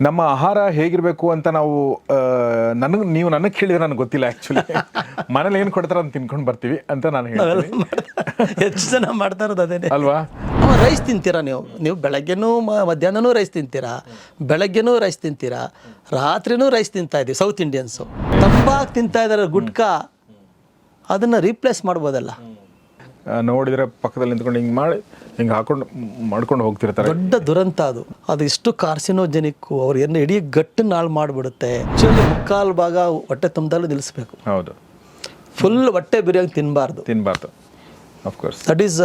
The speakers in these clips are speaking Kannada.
ನಮ್ಮ ಆಹಾರ ಹೇಗಿರಬೇಕು ಅಂತ ನಾವು ನನಗೆ ನೀವು ನನಗೆ ಕೇಳಿದ್ರೆ ನನಗೆ ಗೊತ್ತಿಲ್ಲ ಆ್ಯಕ್ಚುಲಿ ಮನೇಲಿ ಏನು ಕೊಡ್ತಾರೆ ಅಂತ ತಿನ್ಕೊಂಡು ಬರ್ತೀವಿ ಅಂತ ನಾನು ಹೇಳಿ ಹೆಚ್ಚು ಜನ ಮಾಡ್ತಾ ಇರೋದು ಅದೇನೆ. ಅಲ್ವಾ? ರೈಸ್ ತಿಂತೀರಾ ನೀವು? ನೀವು ಬೆಳಗ್ಗೆನೂ ಮಧ್ಯಾಹ್ನನೂ ರೈಸ್ ತಿಂತೀರಾ? ಬೆಳಗ್ಗೆನೂ ರೈಸ್ ತಿಂತೀರಾ? ರಾತ್ರಿನೂ ರೈಸ್ ತಿಂತಾ ಇದ್ದೀವಿ ಸೌತ್ ಇಂಡಿಯನ್ಸು ತಂಬಾಕು ತಿಂತಾ ಇದ್ದಾರೆ ಗುಟ್ಕಾ. ಅದನ್ನು ರೀಪ್ಲೇಸ್ ಮಾಡ್ಬೋದಲ್ಲ. ನೋಡಿದ್ರೆ ಪಕ್ಕದಲ್ಲಿ ನಿಂತ್ಕೊಂಡು ಹಿಂಗೆ ಮಾಡಿ ಹಿಂಗೆ ಹಾಕೊಂಡು ಮಾಡ್ಕೊಂಡು ಹೋಗ್ತಿರ್ತಾರೆ. ದೊಡ್ಡ ದುರಂತ ಅದು. ಅದು ಇಷ್ಟು ಕಾರ್ಸಿನೋಜೆನಿಕ್ಕು ಅವ್ರು ಏನು ಇಡೀ ಗಟ್ಟನ್ನು ಹಾಳು ಮಾಡಿಬಿಡುತ್ತೆ. ಆ್ಯಕ್ಚುಲಿ ಮುಕ್ಕಾಲು ಭಾಗ ಹೊಟ್ಟೆ ತುಂಬದಲ್ಲೂ ನಿಲ್ಲಿಸ್ಬೇಕು. ಹೌದು. ಫುಲ್ ಹೊಟ್ಟೆ ಬಿರಿಯಾಗಿ ತಿನ್ನಬಾರ್ದು ತಿನ್ನಬಾರ್ದು of course that is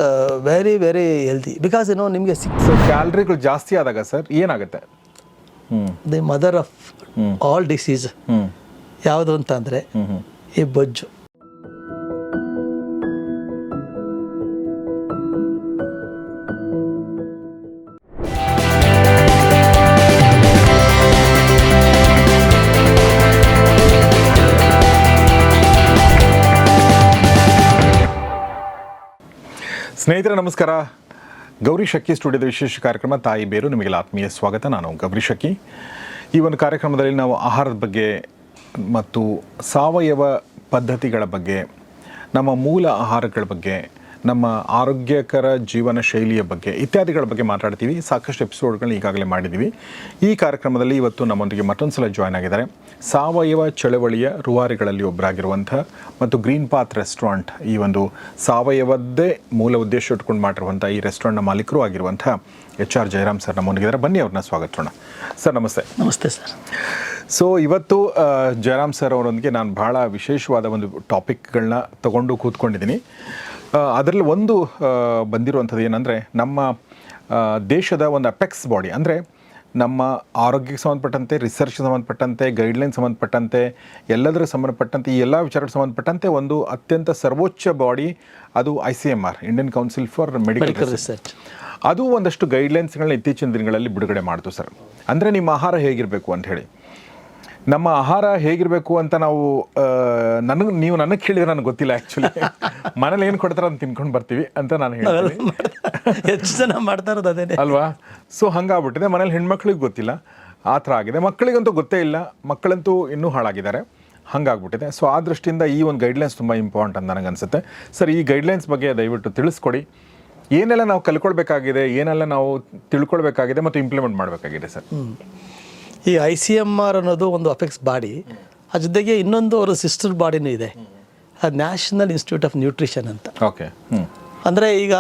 very very healthy because ಏನೋ ನಿಮಗೆ ಸಿಕ್ಸ್ ಕ್ಯಾಲರಿಗಳು ಜಾಸ್ತಿ ಆದಾಗ ಸರ್ ಏನಾಗುತ್ತೆ? The mother of all disease ಯಾವುದು ಅಂತ ಅಂದರೆ ಈ ಬೊಜ್ಜು. ಸ್ನೇಹಿತರೆ, ನಮಸ್ಕಾರ. ಗೌರಿ ಶಕ್ಕಿ ಸ್ಟುಡಿಯೋದ ವಿಶೇಷ ಕಾರ್ಯಕ್ರಮ ತಾಯಿ ಬೇರು, ನಿಮಗೆಲ್ಲ ಆತ್ಮೀಯ ಸ್ವಾಗತ. ನಾನು ಗೌರಿ ಶಕ್ಕಿ ಈ ಒಂದು ಕಾರ್ಯಕ್ರಮದಲ್ಲಿ ನಾವು ಆಹಾರದ ಬಗ್ಗೆ ಮತ್ತು ಸಾವಯವ ಪದ್ಧತಿಗಳ ಬಗ್ಗೆ, ನಮ್ಮ ಮೂಲ ಆಹಾರಗಳ ಬಗ್ಗೆ, ನಮ್ಮ ಆರೋಗ್ಯಕರ ಜೀವನ ಶೈಲಿಯ ಬಗ್ಗೆ ಇತ್ಯಾದಿಗಳ ಬಗ್ಗೆ ಮಾತಾಡ್ತೀವಿ. ಸಾಕಷ್ಟು ಎಪಿಸೋಡ್ಗಳನ್ನ ಈಗಾಗಲೇ ಮಾಡಿದ್ದೀವಿ. ಈ ಕಾರ್ಯಕ್ರಮದಲ್ಲಿ ಇವತ್ತು ನಮ್ಮೊಂದಿಗೆ ಮತ್ತೊಂದು ಸಲ ಜಾಯ್ನ್ ಆಗಿದ್ದಾರೆ. ಸಾವಯವ ಚಳವಳಿಯ ರೂವಾರಿಗಳಲ್ಲಿ ಒಬ್ಬರಾಗಿರುವಂಥ ಮತ್ತು ಗ್ರೀನ್ ಪಾತ್ ರೆಸ್ಟೋರೆಂಟ್ ಈ ಒಂದು ಸಾವಯವದ್ದೇ ಮೂಲ ಉದ್ದೇಶ ಇಟ್ಕೊಂಡು ಮಾಡಿರುವಂಥ ಈ ರೆಸ್ಟೋರೆಂಟ್ನ ಮಾಲೀಕರು ಆಗಿರುವಂಥ ಎಚ್ ಆರ್ ಜಯರಾಮ್ ಸರ್ ನಮ್ಮೊಂದಿಗಿದ್ದಾರೆ ಬನ್ನಿ ಅವ್ರನ್ನ ಸ್ವಾಗತಿಸೋಣ. ಸರ್ ನಮಸ್ತೆ. ನಮಸ್ತೆ ಸರ್. ಸೊ ಇವತ್ತು ಜಯರಾಮ್ ಸರ್ ಅವರೊಂದಿಗೆ ನಾನು ಭಾಳ ವಿಶೇಷವಾದ ಒಂದು ಟಾಪಿಕ್ಗಳನ್ನ ತಗೊಂಡು ಕೂತ್ಕೊಂಡಿದ್ದೀನಿ. ಅದರಲ್ಲಿ ಒಂದು ಬಂದಿರುವಂಥದ್ದು ಏನಂದರೆ ನಮ್ಮ ದೇಶದ ಒಂದು ಅಪೆಕ್ಸ್ ಬಾಡಿ ಅಂದರೆ ನಮ್ಮ ಆರೋಗ್ಯಕ್ಕೆ ಸಂಬಂಧಪಟ್ಟಂತೆ ರಿಸರ್ಚ್ ಸಂಬಂಧಪಟ್ಟಂತೆ ಗೈಡ್ಲೈನ್ ಸಂಬಂಧಪಟ್ಟಂತೆ ಎಲ್ಲದರ ಸಂಬಂಧಪಟ್ಟಂತೆ ಈ ಎಲ್ಲ ವಿಚಾರಕ್ಕೆ ಸಂಬಂಧಪಟ್ಟಂತೆ ಒಂದು ಅತ್ಯಂತ ಸರ್ವೋಚ್ಚ ಬಾಡಿ ಅದು I C M R Indian council for medical research ಅದು ಒಂದಷ್ಟು ಗೈಡ್ಲೈನ್ಸ್ಗಳನ್ನ ಇತ್ತೀಚಿನ ದಿನಗಳಲ್ಲಿ ಬಿಡುಗಡೆ ಮಾಡ್ತು ಸರ್. ಅಂದರೆ ನಿಮ್ಮ ಆಹಾರ ಹೇಗಿರಬೇಕು ಅಂತ ಹೇಳಿ. ನಮ್ಮ ಆಹಾರ ಹೇಗಿರಬೇಕು ಅಂತ ನಾವು ನನಗೆ ನೀವು ನನಗೆ ಕೇಳಿದ್ರೆ ನನಗೆ ಗೊತ್ತಿಲ್ಲ ಆ್ಯಕ್ಚುಲಿ ಮನೇಲಿ ಏನು ಕೊಡ್ತಾರೆ ಅಂತ ತಿನ್ಕೊಂಡು ಬರ್ತೀವಿ ಅಂತ ನಾನು ಹೇಳ್ತೀನಿ. ಹೆಚ್ಚು ಜನ ಮಾಡ್ತಾ ಇರೋದು ಅದೇನೆ. ಅಲ್ವಾ? ಸೊ ಹಂಗಾಗ್ಬಿಟ್ಟಿದೆ. ಮನೇಲಿ ಹೆಣ್ಮಕ್ಳಿಗೆ ಗೊತ್ತಿಲ್ಲ. ಆ ಥರ ಆಗಿದೆ. ಮಕ್ಕಳಿಗಂತೂ ಗೊತ್ತೇ ಇಲ್ಲ. ಮಕ್ಕಳಂತೂ ಇನ್ನೂ ಹಾಳಾಗಿದ್ದಾರೆ. ಹಂಗಾಗ್ಬಿಟ್ಟಿದೆ. ಸೊ ಆ ದೃಷ್ಟಿಯಿಂದ ಈ ಒಂದು ಗೈಡ್ಲೈನ್ಸ್ ತುಂಬ ಇಂಪಾರ್ಟೆಂಟ್ ಅಂತ ನನಗನ್ಸುತ್ತೆ ಸರ್ ಈ ಗೈಡ್ಲೈನ್ಸ್ ಬಗ್ಗೆ ದಯವಿಟ್ಟು ತಿಳಿಸ್ಕೊಡಿ. ಏನೆಲ್ಲ ನಾವು ಕಲ್ಕೊಳ್ಬೇಕಾಗಿದೆ ಏನೆಲ್ಲ ನಾವು ತಿಳ್ಕೊಳ್ಬೇಕಾಗಿದೆ ಮತ್ತು ಇಂಪ್ಲಿಮೆಂಟ್ ಮಾಡಬೇಕಾಗಿದೆ ಸರ್? ಈ ಐ ಸಿ ಎಂ ಆರ್ ಅನ್ನೋದು ಒಂದು ಅಫೆಕ್ಸ್ ಬಾಡಿ ಆ ಜೊತೆಗೆ ಇನ್ನೊಂದು ಅವರ ಸಿಸ್ಟರ್ ಬಾಡಿನೂ ಇದೆ. ಅದು ನ್ಯಾಷನಲ್ ಇನ್ಸ್ಟಿಟ್ಯೂಟ್ ಆಫ್ ನ್ಯೂಟ್ರಿಷನ್ ಅಂತ. ಓಕೆ ಅಂದರೆ ಈಗ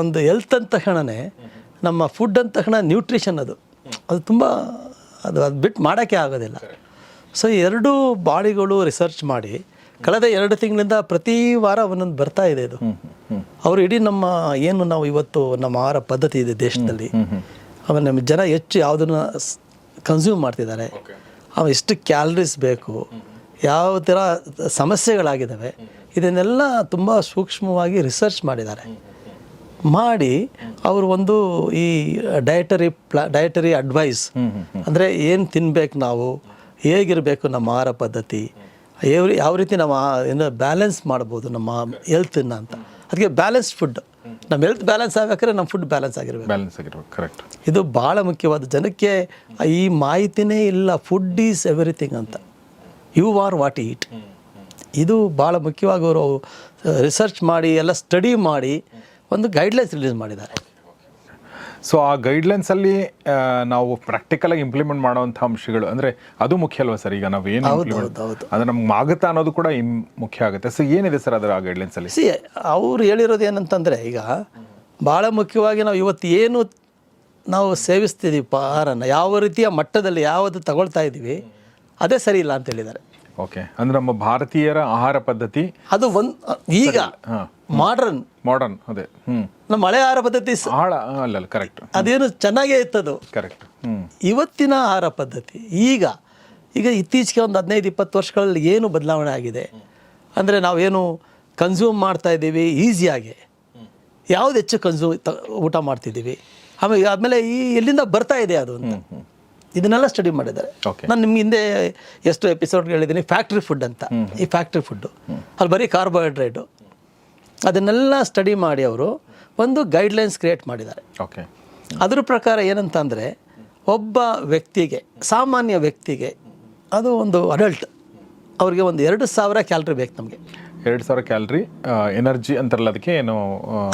ಒಂದು ಹೆಲ್ತ್ ಅಂದ ತಕ್ಷಣನೇ ನಮ್ಮ ಫುಡ್ ಅಂದ ತಕ್ಷಣ ನ್ಯೂಟ್ರಿಷನ್ ಅದು. ಅದು ತುಂಬ ಅದು ಅದು ಬಿಟ್ಟು ಮಾಡೋಕ್ಕೆ ಆಗೋದಿಲ್ಲ. ಸೊ ಎರಡೂ ಬಾಡಿಗಳು ರಿಸರ್ಚ್ ಮಾಡಿ ಕಳೆದ ಎರಡು ತಿಂಗಳಿಂದ ಪ್ರತಿ ವಾರ ಒಂದೊಂದು ಬರ್ತಾ ಇದೆ ಇದು. ಅವರು ಇಡೀ ನಮ್ಮ ಏನು ನಾವು ಇವತ್ತು ನಮ್ಮ ಆಹಾರ ಪದ್ಧತಿ ಇದೆ ದೇಶದಲ್ಲಿ. ಆಮೇಲೆ ನಮ್ಮ ಜನ ಹೆಚ್ಚು ಯಾವುದನ್ನು ಕನ್ಸ್ಯೂಮ್ ಮಾಡ್ತಿದ್ದಾರೆ. ಅವ ಎಷ್ಟು ಕ್ಯಾಲರೀಸ್ ಬೇಕು ಯಾವ ಥರ ಸಮಸ್ಯೆಗಳಾಗಿದ್ದಾವೆ ಇದನ್ನೆಲ್ಲ ತುಂಬ ಸೂಕ್ಷ್ಮವಾಗಿ ರಿಸರ್ಚ್ ಮಾಡಿದ್ದಾರೆ. ಮಾಡಿ ಅವರು ಒಂದು ಈ ಡಯಟರಿ ಪ್ಲಾ ಡಯಟರಿ ಅಡ್ವೈಸ್ ಅಂದರೆ ಏನು ತಿನ್ಬೇಕು ನಾವು ಹೇಗಿರಬೇಕು ನಮ್ಮ ಆಹಾರ ಪದ್ಧತಿ ಯಾವ ಯಾವ ರೀತಿ ನಾವು ಏನು ಬ್ಯಾಲೆನ್ಸ್ ಮಾಡ್ಬೋದು ನಮ್ಮ ಹೆಲ್ತನ್ನು ಅಂತ. ಅದಕ್ಕೆ ಬ್ಯಾಲೆನ್ಸ್ಡ್ ಫುಡ್ ನಮ್ಮ ಹೆಲ್ತ್ ಬ್ಯಾಲೆನ್ಸ್ ಆಗಬೇಕಾದ್ರೆ ನಮ್ಮ ಫುಡ್ ಬ್ಯಾಲೆನ್ಸ್ ಆಗಿರಬೇಕು. ಬ್ಯಾಲೆನ್ಸ್ ಆಗಿರ್ಬೇಕು ಕರೆಕ್ಟ್ ಇದು ಭಾಳ ಮುಖ್ಯವಾದ ಜನಕ್ಕೆ ಈ ಮಾಹಿತಿನೇ ಇಲ್ಲ ಫುಡ್ ಈಸ್ ಎವ್ರಿಥಿಂಗ್ ಅಂತ. ಯು ಆರ್ ವಾಟ್ ಈಟ್ ಇದು ಭಾಳ ಮುಖ್ಯವಾಗಿ ಅವರು ರಿಸರ್ಚ್ ಮಾಡಿ ಎಲ್ಲ ಸ್ಟಡಿ ಮಾಡಿ ಒಂದು ಗೈಡ್ಲೈನ್ಸ್ ರಿಲೀಸ್ ಮಾಡಿದ್ದಾರೆ. ಸೊ ಆ ಗೈಡ್ಲೈನ್ಸಲ್ಲಿ ನಾವು ಪ್ರಾಕ್ಟಿಕಲಾಗಿ ಇಂಪ್ಲಿಮೆಂಟ್ ಮಾಡುವಂಥ ಅಂಶಗಳು ಅಂದರೆ ಅದು ಮುಖ್ಯ ಅಲ್ವಾ ಸರ್? ಈಗ ನಾವು ಏನು ಅದು ನಮ್ಗೆ ಆಗುತ್ತಾ ಅನ್ನೋದು ಕೂಡ ಮುಖ್ಯ ಆಗುತ್ತೆ. ಸೊ ಏನಿದೆ ಸರ್ ಅದರ ಆ ಗೈಡ್ಲೈನ್ಸಲ್ಲಿ ಸಿ ಅವ್ರು ಹೇಳಿರೋದು ಏನಂತಂದರೆ ಈಗ ಭಾಳ ಮುಖ್ಯವಾಗಿ ನಾವು ಇವತ್ತು ಏನು ನಾವು ಸೇವಿಸ್ತಿದ್ದೀವಿ ಆಹಾರನ ಯಾವ ರೀತಿಯ ಮಟ್ಟದಲ್ಲಿ ಯಾವುದು ತಗೊಳ್ತಾ ಇದ್ದೀವಿ ಅದೇ ಸರಿ ಇಲ್ಲ ಅಂತ ಹೇಳಿದ್ದಾರೆ. ಓಕೆ. ಅಂದ್ರೆ ನಮ್ಮ ಭಾರತೀಯರ ಆಹಾರ ಪದ್ಧತಿ ಅದು ಒಂದು ಈಗ ಮಾಡರ್ನ್ ಮಾಡ್ರನ್ ಅದೇ. ನಮ್ಮ ಮಳೆ ಆಹಾರ ಪದ್ಧತಿ ಆಳ ಅಲ್ಲಲ್ಲ ಕರೆಕ್ಟ್ ಅದೇನು ಚೆನ್ನಾಗೇ ಇತ್ತದು ಕರೆಕ್ಟ್ ಇವತ್ತಿನ ಆಹಾರ ಪದ್ಧತಿ ಈಗ ಈಗ ಇತ್ತೀಚೆಗೆ ಒಂದು ಹದಿನೈದು ಇಪ್ಪತ್ತು ವರ್ಷಗಳಲ್ಲಿ ಏನು ಬದಲಾವಣೆ ಆಗಿದೆ? ಅಂದರೆ ನಾವೇನು ಕನ್ಸ್ಯೂಮ್ ಮಾಡ್ತಾ ಇದ್ದೀವಿ ಈಸಿಯಾಗಿ ಯಾವ್ದು ಹೆಚ್ಚು ಕನ್ಸ್ಯೂಮ್ ಊಟ ಮಾಡ್ತಿದ್ದೀವಿ? ಆಮೇಲೆ ಆಮೇಲೆ ಈ ಎಲ್ಲಿಂದ ಬರ್ತಾ ಇದೆ ಅದು ಅಂತ? ಇದನ್ನೆಲ್ಲ ಸ್ಟಡಿ ಮಾಡಿದ್ದಾರೆ. ನಾನು ನಿಮ್ಗೆ ಹಿಂದೆ ಎಷ್ಟು ಎಪಿಸೋಡ್ ಹೇಳಿದ್ದೀನಿ ಫ್ಯಾಕ್ಟ್ರಿ ಫುಡ್ ಅಂತ. ಈ ಫ್ಯಾಕ್ಟ್ರಿ ಫುಡ್ಡು ಅಲ್ಲಿ ಬರೀ ಕಾರ್ಬೋಹೈಡ್ರೇಟು ಅದನ್ನೆಲ್ಲ ಸ್ಟಡಿ ಮಾಡಿ ಅವರು ಒಂದು ಗೈಡ್ಲೈನ್ಸ್ ಕ್ರಿಯೇಟ್ ಮಾಡಿದ್ದಾರೆ. ಓಕೆ ಅದ್ರ ಪ್ರಕಾರ ಏನಂತ ಅಂದರೆ ಒಬ್ಬ ವ್ಯಕ್ತಿಗೆ ಸಾಮಾನ್ಯ ವ್ಯಕ್ತಿಗೆ ಅದು ಒಂದು ಅಡಲ್ಟ್ ಅವ್ರಿಗೆ ಒಂದು ಎರಡು ಸಾವಿರ ಕ್ಯಾಲ್ರಿ ಬೇಕು ನಮಗೆ. ಎರಡು ಸಾವಿರ ಕ್ಯಾಲ್ರಿ ಎನರ್ಜಿ ಅಂತಾರಲ್ಲ ಅದಕ್ಕೆ ಏನು